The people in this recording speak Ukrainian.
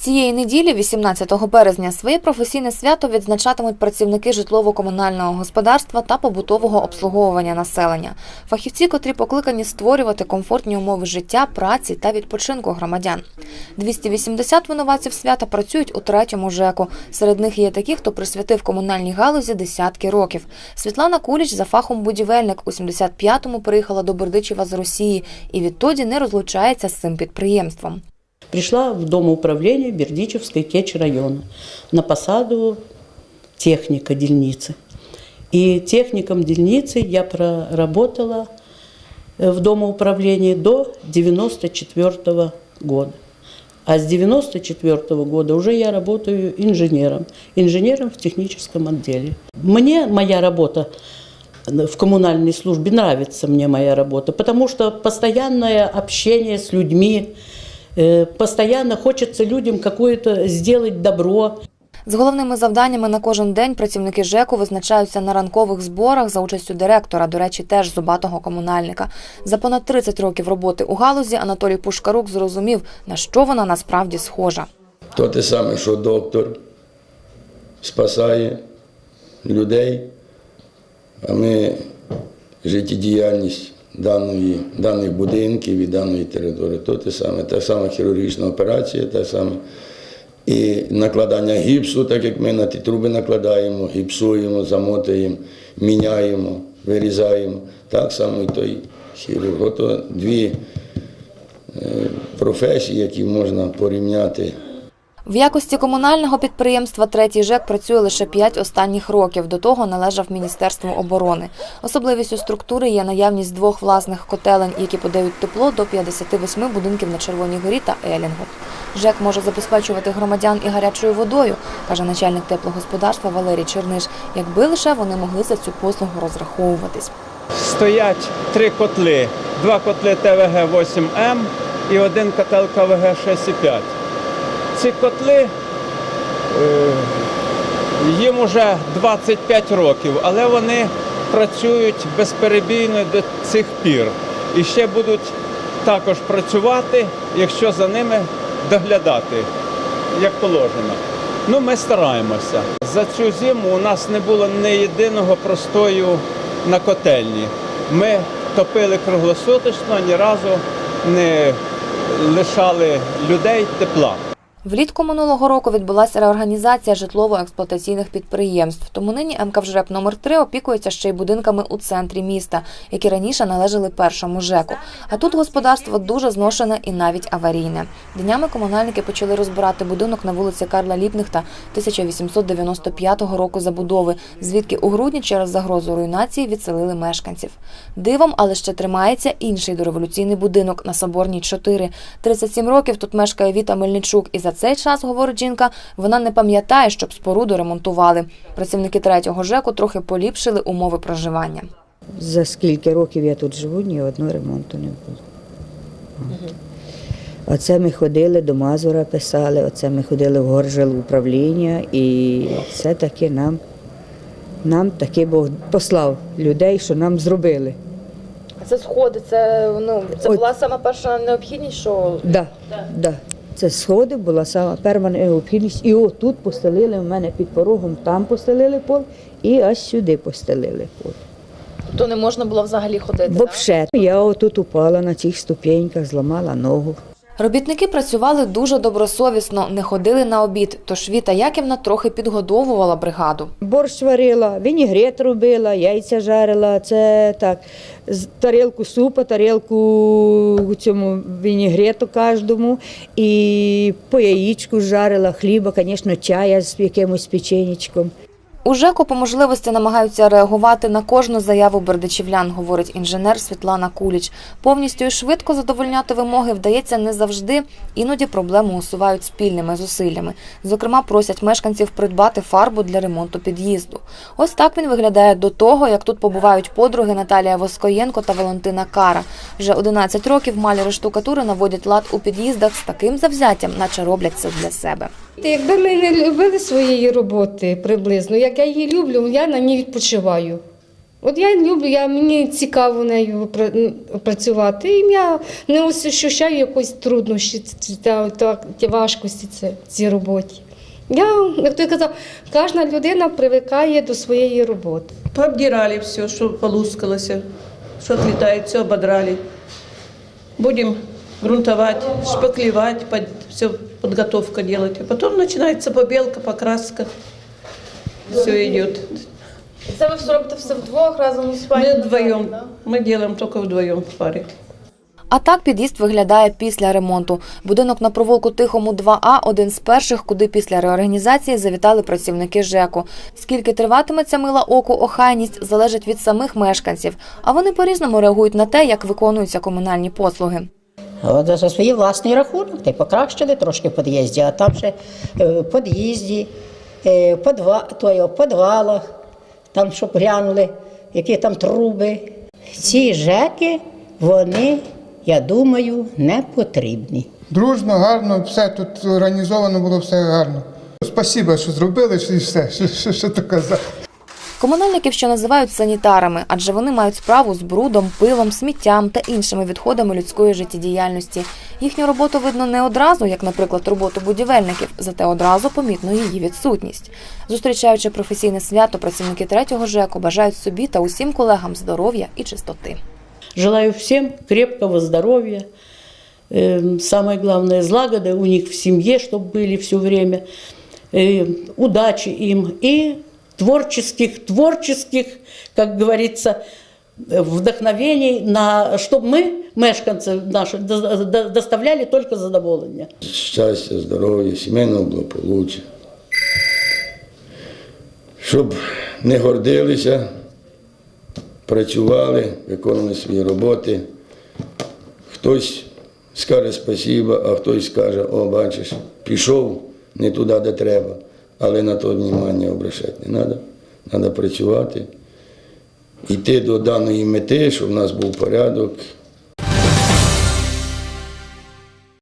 Цієї неділі, 18 березня, своє професійне свято відзначатимуть працівники житлово-комунального господарства та побутового обслуговування населення. Фахівці, котрі покликані створювати комфортні умови життя, праці та відпочинку громадян. 280 винуватців свята працюють у третьому ЖЕКу. Серед них є такі, хто присвятив комунальній галузі десятки років. Світлана Куліч за фахом будівельник у 75-му приїхала до Бердичева з Росії і відтоді не розлучається з цим підприємством. Пришла в Дом управления Бердичевской Кеч района на посаду техника дельницы. И техником дельницы я проработала э, в Домоуправлении до 94 года. А с 94 года уже я работаю инженером, инженером в техническом отделе. Мне моя работа в коммунальной службе нравится мне моя работа, потому что постоянное общение с людьми, постоянно хочется людям какое-то сделать добро. З головними завданнями на кожен день працівники ЖЕКу визначаються на ранкових зборах за участю директора, до речі, теж зубатого комунальника. За понад 30 років роботи у галузі Анатолій Пушкарук зрозумів, на що вона насправді схожа. То те саме, що доктор спасає людей, а ми життєдіяльність даної, даних будинків і даної території. То те саме, та сама хірургічна операція, та саме. І накладання гіпсу, так як ми на ті труби накладаємо, гіпсуємо, замотуємо, міняємо, вирізаємо. Так само і той хірург. Ото дві е, професії, які можна порівняти. В якості комунального підприємства третій ЖЕК працює лише 5 останніх років. До того належав Міністерству оборони. Особливістю структури є наявність двох власних котелень, які подають тепло до 58 будинків на Червоній горі та Елінгу. ЖЕК може забезпечувати громадян і гарячою водою, каже начальник теплогосподарства Валерій Черниш, якби лише вони могли за цю послугу розраховуватись. стоять три котли: два котли ТВГ 8М і один котел КВГ 6,5. Ці котли е, їм уже 25 років, але вони працюють безперебійно до цих пір. І ще будуть також працювати, якщо за ними доглядати, як положено. Ну, ми стараємося. За цю зиму у нас не було ні єдиного простою на котельні. Ми топили круглосуточно, ні разу не лишали людей тепла. Влітку минулого року відбулася реорганізація житлово-експлуатаційних підприємств. Тому нині МКВЖРЕП номер 3 опікується ще й будинками у центрі міста, які раніше належали першому ЖЕКу. А тут господарство дуже зношене і навіть аварійне. Днями комунальники почали розбирати будинок на вулиці Карла Ліпнихта 1895 року забудови, звідки у грудні через загрозу руйнації відселили мешканців. Дивом, але ще тримається інший дореволюційний будинок на Соборній 4. 37 років тут мешкає Віта Мельничук, і за цей час, говорить жінка, вона не пам'ятає, щоб споруду ремонтували. Працівники третього ЖЕКу трохи поліпшили умови проживання. За скільки років я тут живу, ні одного ремонту не було. Оце ми ходили до Мазура, писали, оце ми ходили в горжел управління, і все таки нам, нам таки Бог послав людей, що нам зробили. А Це сходи, це ну це От. була сама перша необхідність, що Да, да. Це сходи була сама перма необхідність. І отут постелили в мене під порогом, там постелили пол, і аж сюди постелили пол. то не можна було взагалі ходити. Взагалі, я отут упала на цих ступеньках, зламала ногу. Робітники працювали дуже добросовісно, не ходили на обід, тож Віта Яківна трохи підгодовувала бригаду. Борщ варила, вінігрет робила, яйця жарила. Це так, тарілку супа, тарілку цьому вінігрету кожному. І по яєчку жарила, хліба, звісно, чая з якимось печенечком. У ЖЕКу по можливості намагаються реагувати на кожну заяву бердичівлян, говорить інженер Світлана Куліч. Повністю і швидко задовольняти вимоги вдається не завжди. Іноді проблему усувають спільними зусиллями. Зокрема, просять мешканців придбати фарбу для ремонту під'їзду. Ось так він виглядає до того, як тут побувають подруги Наталія Воскоєнко та Валентина Кара. Вже 11 років маляри штукатури наводять лад у під'їздах з таким завзяттям, наче роблять це для себе. Якби ми не любили своєї роботи приблизно, як я її люблю, я на ній відпочиваю. От я люблю, я, мені цікаво нею працювати. І я не ощущаю якоїсь труднощі ці- та, та, важкості це, цій роботі. Я, як ти казав, кожна людина привикає до своєї роботи. Пообдирали все, что полускалось, что отлетает, все ободрали. Будем грунтовать, шпаклевать, под, все подготовка делать. А потом начинается побелка, покраска. Все идет. Це ви все робите все вдвох разом з пані? Вдвоем. да? Мы делаем только вдвоем в паре. А так під'їзд виглядає після ремонту. Будинок на провулку Тихому 2А – один з перших, куди після реорганізації завітали працівники ЖЕКу. Скільки триватиме ця мила оку охайність, залежить від самих мешканців. А вони по-різному реагують на те, як виконуються комунальні послуги. За свій власний рахунок, та й покращили трошки в під'їзді, а там ще е, в під'їзді, в подва, в підвалах, там щоб глянули, які там труби. Ці ЖЕКи, вони, я думаю, не потрібні. Дружно, гарно, все тут організовано було все гарно. Спасибо, що зробили, і все, що, що, що то казати. Комунальників ще називають санітарами, адже вони мають справу з брудом, пилом, сміттям та іншими відходами людської життєдіяльності. Їхню роботу видно не одразу, як, наприклад, роботу будівельників, зате одразу помітно її відсутність. Зустрічаючи професійне свято, працівники третього ЖЕКу бажають собі та усім колегам здоров'я і чистоти. Желаю всем крепкого здоровья, э, самое главное, злагоды у них в семье, чтобы были все время, э, удачи им и творческих, творческих, как говорится, э, вдохновений, на, чтобы мы, мешканцы наши, до- до- доставляли только задоволення. щастя, здоров'я, сімейного благополуччя. Щоб не гордилися, працювали, виконували свої роботи. Хтось скаже спасіба, а хтось скаже, о, бачиш, пішов не туди, де треба. Але на то внимання обращати не треба. Треба працювати, йти до даної мети, щоб в нас був порядок,